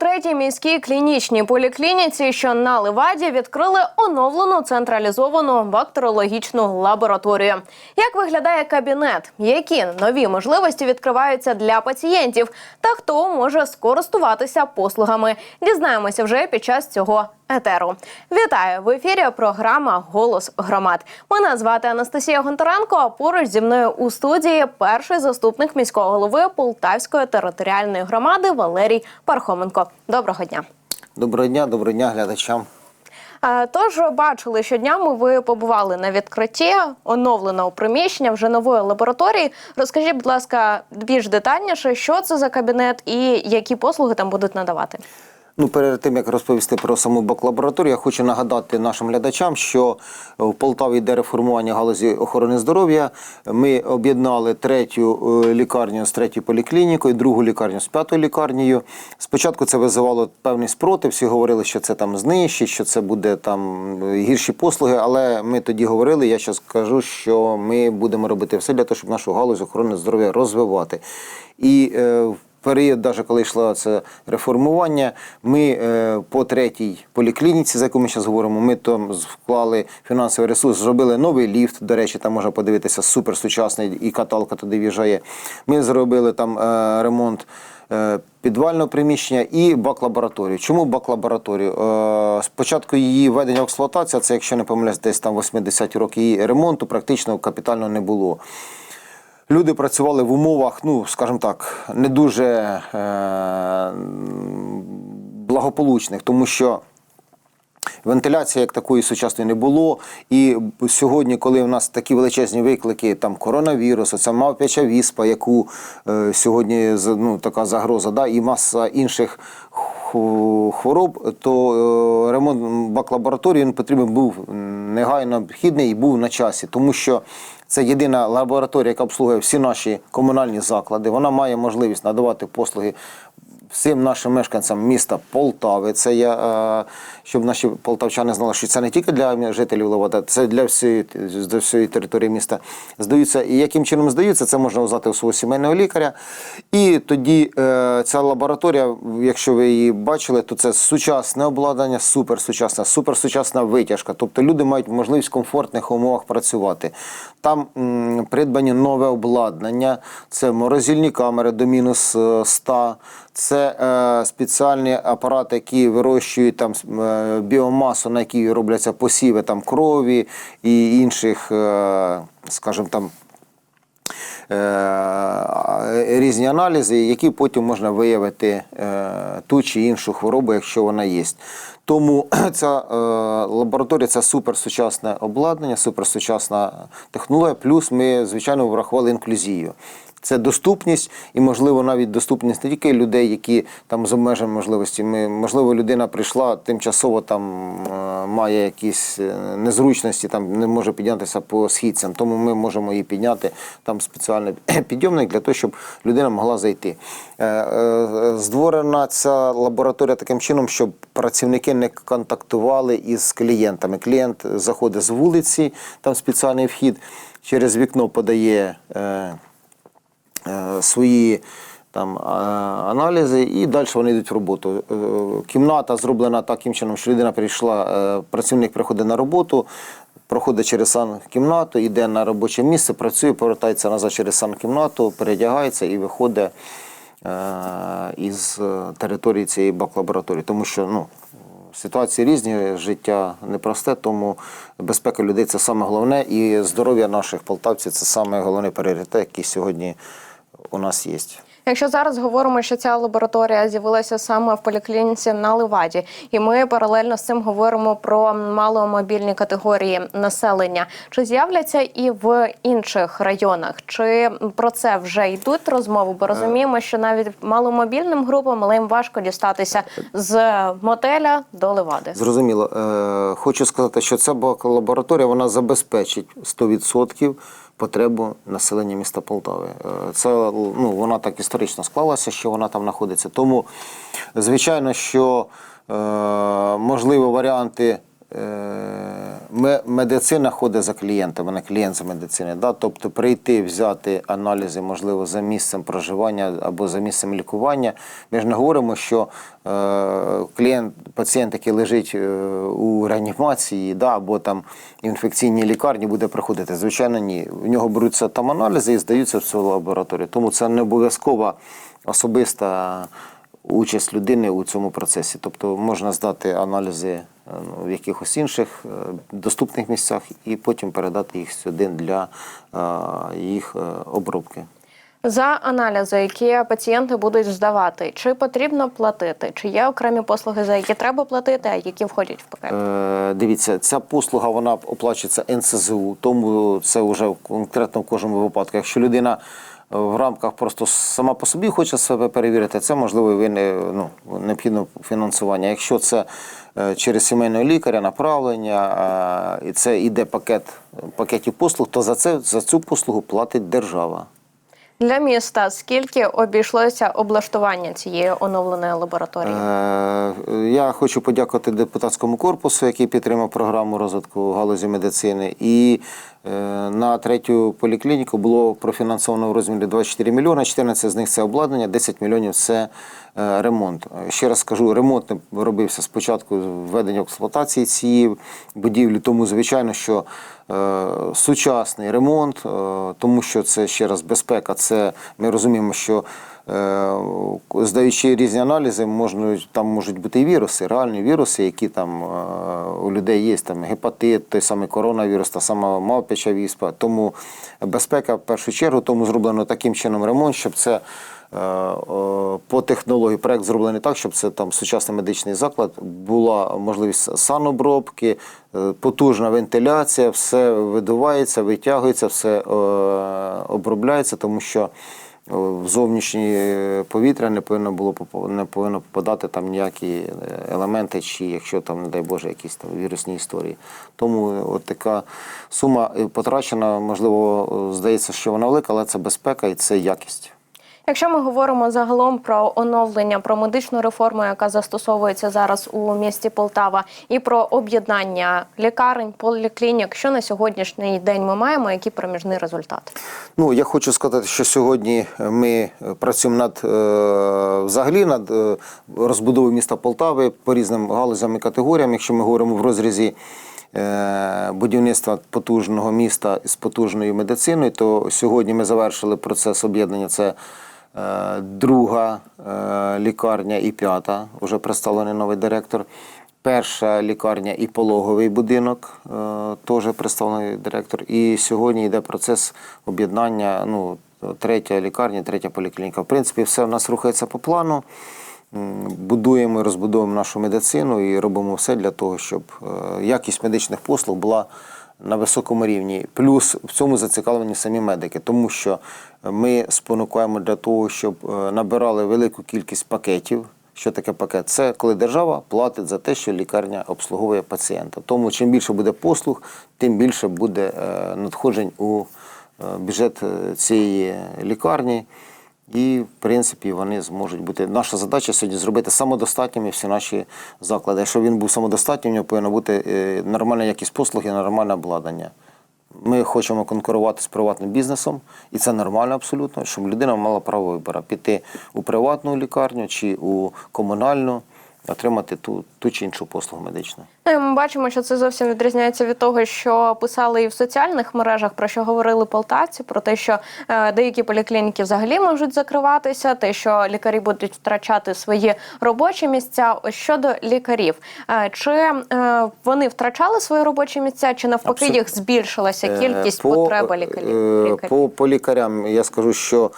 Третій міській клінічній поліклініці, що на Леваді, відкрили оновлену централізовану бактеріологічну лабораторію. Як виглядає кабінет? Які нові можливості відкриваються для пацієнтів? Та хто може скористуватися послугами? Дізнаємося вже під час цього етеру. Вітаю в ефірі. Програма Голос громад. Мене звати Анастасія Гонтаренко. А поруч зі мною у студії перший заступник міського голови Полтавської територіальної громади Валерій Пархоменко. Доброго дня. Доброго дня, доброго дня глядачам. Тож бачили, що днями ви побували на відкритті оновленого приміщення вже нової лабораторії. Розкажіть, будь ласка, більш детальніше, що це за кабінет і які послуги там будуть надавати. Ну, перед тим як розповісти про саму бак-лабораторію, я хочу нагадати нашим глядачам, що в Полтаві йде реформування галузі охорони здоров'я. Ми об'єднали третю е, лікарню з третьою поліклінікою, другу лікарню з п'ятою лікарнею. Спочатку це визивало певний спротив. Всі говорили, що це там знищить, що це буде там е, гірші послуги. Але ми тоді говорили. Я зараз кажу, що ми будемо робити все для того, щоб нашу галузь охорони здоров'я розвивати. І е, в період, навіть коли йшло це реформування, ми е, по третій поліклініці, за яку ми зараз говоримо, ми там вклали фінансовий ресурс, зробили новий ліфт. До речі, там можна подивитися суперсучасний і каталка туди в'їжджає. Ми зробили там е, ремонт. е, Підвального приміщення і бак-лабораторію. Чому бак-лабораторію? Спочатку її введення в експлуатацію, це якщо не помиляюсь, десь там 80-ті роки її ремонту практично капітально не було. Люди працювали в умовах, ну скажімо так, не дуже е- благополучних, тому що. Вентиляції як такої сучасної не було. І сьогодні, коли в нас такі величезні виклики, там коронавірус, оця мавпяча віспа, яку е, сьогодні ну, така загроза, да, і маса інших хвороб, то е, ремонт бак-лабораторії він потрібен був негайно необхідний і був на часі, тому що це єдина лабораторія, яка обслуговує всі наші комунальні заклади. Вона має можливість надавати послуги всім нашим мешканцям міста Полтави. Це я, е, щоб наші полтавчани знали, що це не тільки для жителів Левада, це для всієї, для всієї території міста здаються. І яким чином здаються, це можна узнати у свого сімейного лікаря. І тоді е, ця лабораторія, якщо ви її бачили, то це сучасне обладнання, суперсучасна, суперсучасна витяжка. Тобто люди мають можливість в комфортних умовах працювати. Там м, придбані нове обладнання, це морозильні камери до мінус е, 100, це е, спеціальні апарати, які вирощують там е, біомасу, на якій робляться посіви там, крові і інших, е, скажімо там, е, різні аналізи, які потім можна виявити е, ту чи іншу хворобу, якщо вона є. Тому ця е, лабораторія це суперсучасне обладнання, суперсучасна технологія. Плюс ми, звичайно, врахували інклюзію. Це доступність і, можливо, навіть доступність не тільки людей, які там з обмеженими можливості. Ми, можливо, людина прийшла тимчасово там е, має якісь е, незручності, там не може піднятися по східцям. Тому ми можемо її підняти там спеціальний підйомник для того, щоб людина могла зайти. Е, е, Створена ця лабораторія таким чином, щоб працівники не контактували із клієнтами. Клієнт заходить з вулиці, там спеціальний вхід, через вікно подає. Е, свої там е, аналізи, і далі вони йдуть в роботу. Е, Кімната зроблена таким чином, що людина прийшла, працівник приходить на роботу, проходить через санкімнату, йде на робоче місце, працює, повертається назад через санкімнату, передягається і виходить е, із території цієї бак-лабораторії. Тому що ну, Ситуації різні, життя непросте, тому безпека людей це саме головне, і здоров'я наших полтавців це саме головний пріоритет, який сьогодні у нас є. Якщо зараз говоримо, що ця лабораторія з'явилася саме в поліклініці на Леваді, і ми паралельно з цим говоримо про маломобільні категорії населення, чи з'являться і в інших районах? Чи про це вже йдуть розмови? Бо розуміємо, що навіть маломобільним групам але їм важко дістатися з мотеля до Левади. Зрозуміло. Е, хочу сказати, що ця лабораторія вона забезпечить 100% потребу населення міста Полтави. Е, Це ну, вона так історично склалася, що вона там знаходиться. Тому, звичайно, що е, можливі варіанти медицина ходить за клієнтом, вона клієнт за медицини. Да? Тобто прийти, взяти аналізи, можливо, за місцем проживання або за місцем лікування. Ми ж не говоримо, що е, клієнт, пацієнт, який лежить е, у реанімації, да, або там інфекційній лікарні, буде приходити. Звичайно, ні. В нього беруться там аналізи і здаються в цю лабораторію. Тому це не обов'язкова особиста участь людини у цьому процесі. Тобто можна здати аналізи е, в якихось інших е, доступних місцях і потім передати їх сюди для е, їх е, обробки. За аналізи, які пацієнти будуть здавати, чи потрібно платити, чи є окремі послуги, за які треба платити, а які входять в пакет? Е, Дивіться, ця послуга вона оплачується НСЗУ, тому це вже конкретно в кожному випадку. Якщо людина в рамках просто сама по собі хоче себе перевірити, це можливо ви не, ну, необхідно фінансування. Якщо це е, через сімейного лікаря, направлення, е, і це йде пакет пакетів послуг, то за це за цю послугу платить держава. Для міста скільки обійшлося облаштування цієї оновленої лабораторії? Е, Я хочу подякувати депутатському корпусу, який підтримав програму розвитку галузі медицини. І на третю поліклініку було профінансовано в розмірі 24 мільйони. 14 з них це обладнання, 10 мільйонів це е, ремонт. Ще раз скажу, ремонт робився спочатку введення експлуатації цієї будівлі, тому звичайно, що е, сучасний ремонт, е, тому що це ще раз безпека. Це ми розуміємо, що Е, Здаючи різні аналізи, можна, там можуть бути і віруси, реальні віруси, які там е, у людей є, там гепатит, той самий коронавірус, та сама мавпяча віспа. Тому безпека в першу чергу, тому зроблено таким чином ремонт, щоб це е, е, по технології проект зроблений так, щоб це там сучасний медичний заклад, була можливість санобробки, е, потужна вентиляція, все видувається, витягується, все е, обробляється, тому що в зовнішнє повітря не повинно було не повинно попадати там ніякі е, елементи, чи якщо там, не дай Боже, якісь там вірусні історії. Тому е, от така сума е, потрачена, можливо, е, здається, що вона велика, але це безпека і це якість. Якщо ми говоримо загалом про оновлення, про медичну реформу, яка застосовується зараз у місті Полтава, і про об'єднання лікарень, поліклінік, що на сьогоднішній день ми маємо, які проміжні результати? Ну, я хочу сказати, що сьогодні ми працюємо над е, взагалі над е, розбудовою міста Полтави по різним галузям і категоріям. Якщо ми говоримо в розрізі е, будівництва потужного міста з потужною медициною, то сьогодні ми завершили процес об'єднання. Це е, друга е, лікарня і п'ята. Вже представлений новий директор. Перша лікарня і пологовий будинок, е, теж представлений директор. І сьогодні йде процес об'єднання. Ну, третя лікарня, третя поліклініка. В принципі, все в нас рухається по плану. Будуємо і розбудовуємо нашу медицину і робимо все для того, щоб е, якість медичних послуг була на високому рівні. Плюс в цьому зацікавлені самі медики, тому що ми спонукаємо для того, щоб е, набирали велику кількість пакетів. Що таке пакет? Це коли держава платить за те, що лікарня обслуговує пацієнта. Тому чим більше буде послуг, тим більше буде е, надходжень у е, бюджет цієї лікарні. І, в принципі, вони зможуть бути. Наша задача сьогодні зробити самодостатніми всі наші заклади. Якщо він був самодостатнім, у нього повинна бути е, нормальна якість послуг і нормальне обладнання. Ми хочемо конкурувати з приватним бізнесом, і це нормально абсолютно, щоб людина мала право вибору піти у приватну лікарню чи у комунальну, отримати ту, ту чи іншу послугу медичну. Ну, Ми бачимо, що це зовсім відрізняється від того, що писали і в соціальних мережах, про що говорили полтавці, про те, що е, деякі поліклініки взагалі можуть закриватися, те, що лікарі будуть втрачати свої робочі місця. Ось щодо лікарів, е, чи е, вони втрачали свої робочі місця, чи навпаки Абсолютно. їх збільшилася кількість по, потреби лікарів? По, по лікарям я скажу, що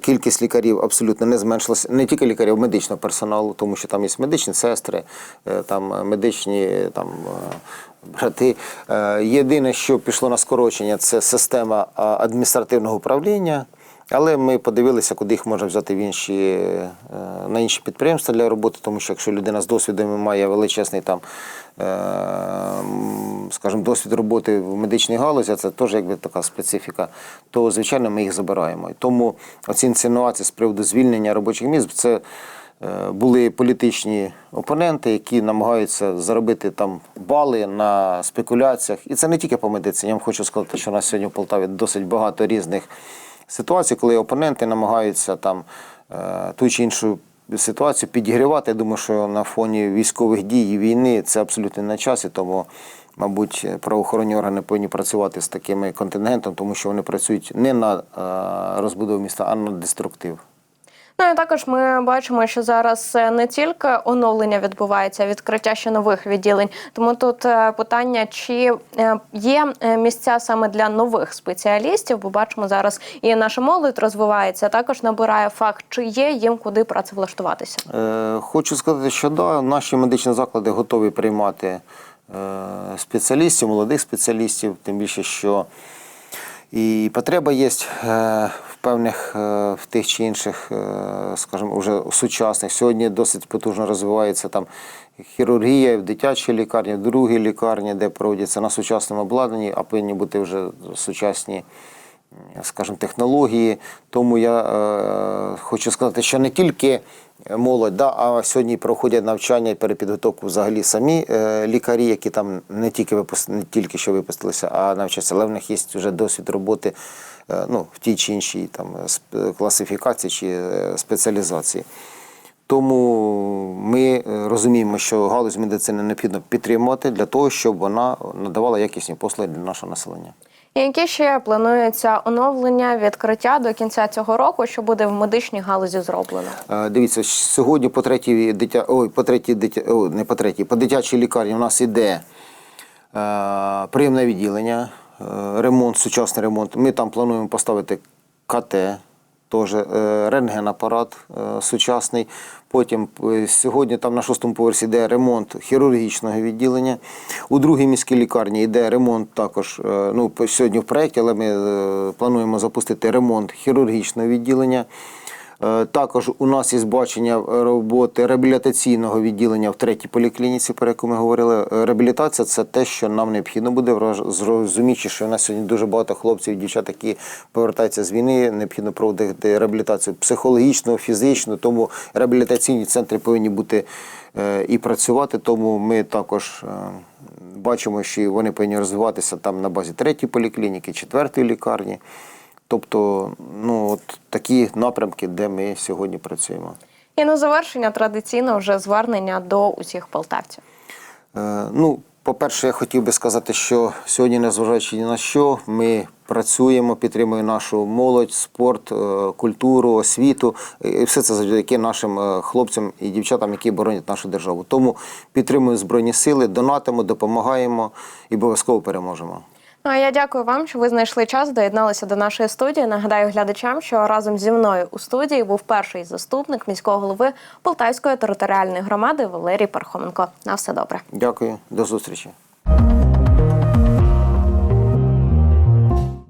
кількість лікарів абсолютно не зменшилася. Не тільки лікарів, медичного персоналу, тому що там є медичні сестри, там медичні там. е, Брати. Е, Єдине, що пішло на скорочення, це система адміністративного управління. Але ми подивилися, куди їх можна взяти в інші, е, на інші підприємства для роботи, тому що якщо людина з досвідом має величезний там, е, скажімо, досвід роботи в медичній галузі, це теж якби така специфіка, то звичайно ми їх забираємо. Тому оці інсинуації з приводу звільнення робочих місць це. Е, були політичні опоненти, які намагаються заробити там бали на спекуляціях. І це не тільки по медицині. Я вам хочу сказати, що у нас сьогодні в Полтаві досить багато різних ситуацій, коли опоненти намагаються там е, ту чи іншу ситуацію підігрівати. Я думаю, що на фоні військових дій і війни це абсолютно на часі, тому. Мабуть, правоохоронні органи повинні працювати з такими контингентом, тому що вони працюють не на е, розбудову міста, а на деструктив. Ну і також ми бачимо, що зараз е, не тільки оновлення відбувається, а відкриття ще нових відділень. Тому тут е, питання, чи е, є місця саме для нових спеціалістів, бо бачимо зараз і наша молодь розвивається, також набирає факт, чи є їм куди працевлаштуватися. Хочу сказати, що да, наші медичні заклади готові приймати спеціалістів, молодих спеціалістів, тим більше, що і потреба є певних е, в тих чи інших, е, скажімо, вже сучасних. Сьогодні досить потужно розвивається там хірургія в дитячій лікарні, в другій лікарні, де проводяться на сучасному обладнанні, а повинні бути вже сучасні скажімо, технології. Тому я е, хочу сказати, що не тільки молодь, да, а сьогодні проходять навчання і перепідготовку взагалі самі е, лікарі, які там не тільки випус... не тільки що випустилися, а навчаться, але в них є вже досвід роботи е, ну, в тій чи іншій там, класифікації чи е, спеціалізації. Тому ми е, розуміємо, що галузь медицини необхідно підтримувати для того, щоб вона надавала якісні послуги для нашого населення. Які ще планується оновлення, відкриття до кінця цього року, що буде в медичній галузі зроблено? Е, Дивіться, сьогодні по третій дитя, ой, по третій дитя, о, не по третій, по дитячій лікарні у нас іде е, приємне відділення, е, ремонт, сучасний ремонт. Ми там плануємо поставити КТ, теж е, рентгенапарат е, сучасний. Потім е, сьогодні там на шостому поверсі йде ремонт хірургічного відділення. У другій міській лікарні йде ремонт також. Ну, сьогодні в проєкті, але ми плануємо запустити ремонт хірургічного відділення. Е, Також у нас є бачення роботи реабілітаційного відділення в третій поліклініці, про яку ми говорили. Е, Реабілітація це те, що нам необхідно буде, зрозуміючи, що у нас сьогодні дуже багато хлопців і дівчат, які повертаються з війни, необхідно проводити реабілітацію психологічну, фізичну, тому реабілітаційні центри повинні бути е, і працювати. Тому ми також е, бачимо, що вони повинні розвиватися там на базі третьої поліклініки, четвертої лікарні. Тобто, ну от такі напрямки, де ми сьогодні працюємо. І на завершення традиційно вже звернення до усіх полтавців. Е, ну, по-перше, я хотів би сказати, що сьогодні, незважаючи ні на що, ми працюємо, підтримуємо нашу молодь, спорт, е, культуру, освіту. І все це завдяки нашим е, хлопцям і дівчатам, які боронять нашу державу. Тому підтримуємо Збройні сили, донатимо, допомагаємо і обов'язково переможемо. Ну а я дякую вам, що ви знайшли час, доєдналися до нашої студії. Нагадаю глядачам, що разом зі мною у студії був перший заступник міського голови Полтавської територіальної громади Валерій Пархоменко. На все добре. Дякую, до зустрічі.